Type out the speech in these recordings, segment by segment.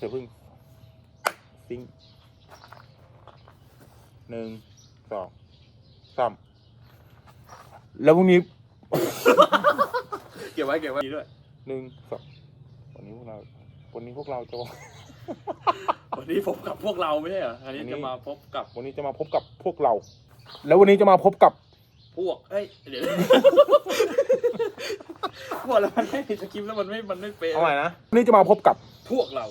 เดี๋ยวพึ่งซิงหนึ่งสองสามแล้วพรุ่งนี้เก็บไว้เก็บไว้ด้วยหนึ่งสองวันนี้พวกเราวันนี้พวกเราจะวันนี้พบกับพวกเราไม่ใช่เหรออันนี้วันนี้จะมาพบกับวันนี้จะมาพบกับพวกเรา แล้ววันนี้จะมาพบกับพวกเอ้ยเดี๋ยวพวกแล้วมันไม่มีสคริปต์แล้วมันไม่มันไม่เป๊ะเอาใหม่นะวันนี้จะมาพบกับพวกเรา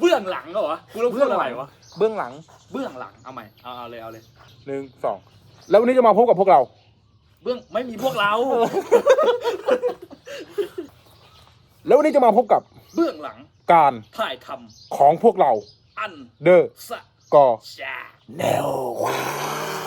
เบื้องหลังเหรอวะกูต้องพูดอะไรวะ เบื้องหลัง เบื้องหลัง เอาใหม่ เอาเอาเลยเอาเลย หนึ่งสอง แล้ววันนี้จะมาพบกับพวกเรา เบื้องไม่มีพวกเรา แล้ววันนี้จะมาพบกับเบื้องหลัง การถ่ายทของพวกเราำอัน เดอะสะกอชาแนวว้า